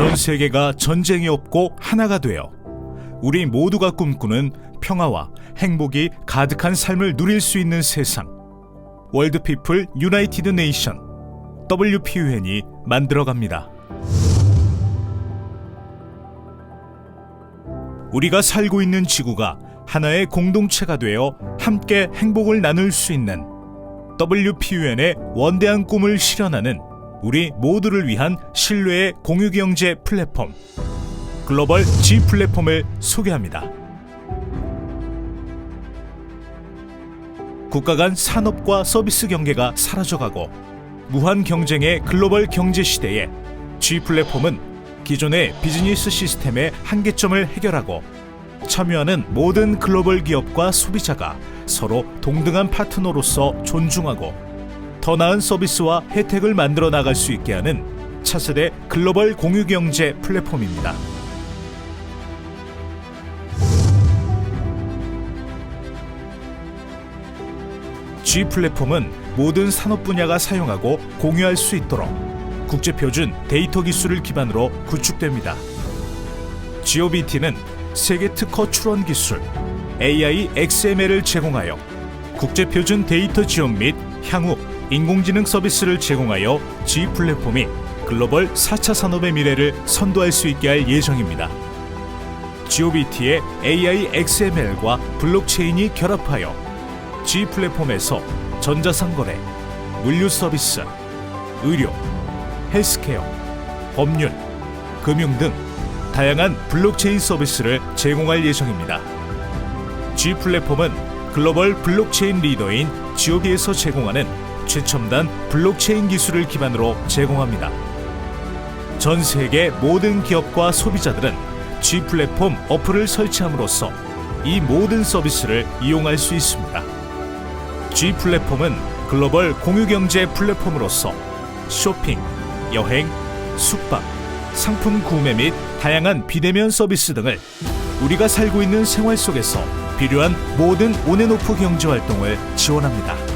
전 세계가 전쟁이 없고 하나가 되어 우리 모두가 꿈꾸는 평화와 행복이 가득한 삶을 누릴 수 있는 세상. 월드 피플 유나이티드 네이션 WPUN이 만들어갑니다. 우리가 살고 있는 지구가 하나의 공동체가 되어 함께 행복을 나눌 수 있는 WPUN의 원대한 꿈을 실현하는 우리 모두를 위한 신뢰의 공유경제 플랫폼 글로벌 G 플랫폼을 소개합니다. 국가 간 산업과 서비스 경계가 사라져가고 무한 경쟁의 글로벌 경제 시대에 G 플랫폼은 기존의 비즈니스 시스템의 한계점을 해결하고 참여하는 모든 글로벌 기업과 소비자가 서로 동등한 파트너로서 존중하고 더 나은 서비스와 혜택을 만들어 나갈 수 있게 하는 차세대 글로벌 공유경제 플랫폼입니다. G 플랫폼은 모든 산업 분야가 사용하고 공유할 수 있도록 국제 표준 데이터 기술을 기반으로 구축됩니다. GOBT는 세계 특허 출원 기술 AI XML을 제공하여 국제 표준 데이터 지원 및 향후 인공지능 서비스를 제공하여 G 플랫폼이 글로벌 4차 산업의 미래를 선도할 수 있게 할 예정입니다. GOBT의 AI XML과 블록체인이 결합하여 G 플랫폼에서 전자상거래, 물류 서비스, 의료, 헬스케어, 법률, 금융 등 다양한 블록체인 서비스를 제공할 예정입니다. G 플랫폼은 글로벌 블록체인 리더인 GOB에서 제공하는 최첨단 블록체인 기술을 기반으로 제공합니다. 전 세계 모든 기업과 소비자들은 G 플랫폼 어플을 설치함으로써 이 모든 서비스를 이용할 수 있습니다. G 플랫폼은 글로벌 공유경제 플랫폼으로서 쇼핑, 여행, 숙박, 상품 구매 및 다양한 비대면 서비스 등을 우리가 살고 있는 생활 속에서 필요한 모든 온앤오프 경제 활동을 지원합니다.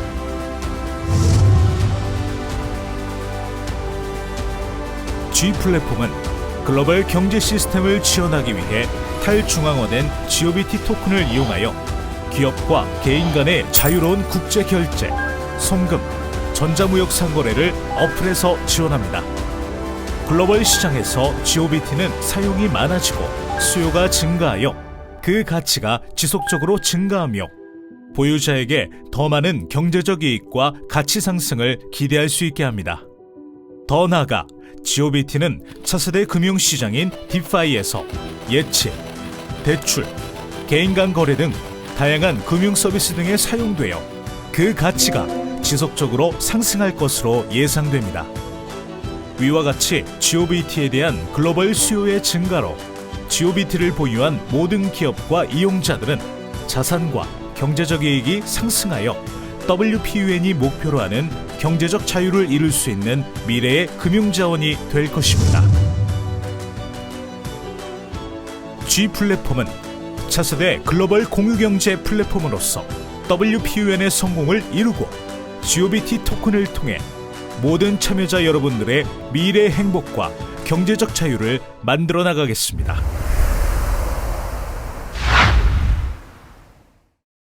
G 플랫폼은 글로벌 경제 시스템을 지원하기 위해 탈중앙화된 GOBT 토큰을 이용하여 기업과 개인 간의 자유로운 국제 결제, 송금, 전자무역 상거래를 어플에서 지원합니다. 글로벌 시장에서 GOBT는 사용이 많아지고 수요가 증가하여 그 가치가 지속적으로 증가하며 보유자에게 더 많은 경제적 이익과 가치 상승을 기대할 수 있게 합니다. 더 나아가 GOBT는 차세대 금융시장인 디파이에서 예치, 대출, 개인 간 거래 등 다양한 금융 서비스 등에 사용되어 그 가치가 지속적으로 상승할 것으로 예상됩니다. 위와 같이 GOBT에 대한 글로벌 수요의 증가로 GOBT를 보유한 모든 기업과 이용자들은 자산과 경제적 이익이 상승하여 WPUN이 목표로 하는 경제적 자유를 이룰 수 있는 미래의 금융자원이 될 것입니다. G 플랫폼은 차세대 글로벌 공유경제 플랫폼으로서 WPUN의 성공을 이루고 GOBT 토큰을 통해 모든 참여자 여러분들의 미래 행복과 경제적 자유를 만들어 나가겠습니다.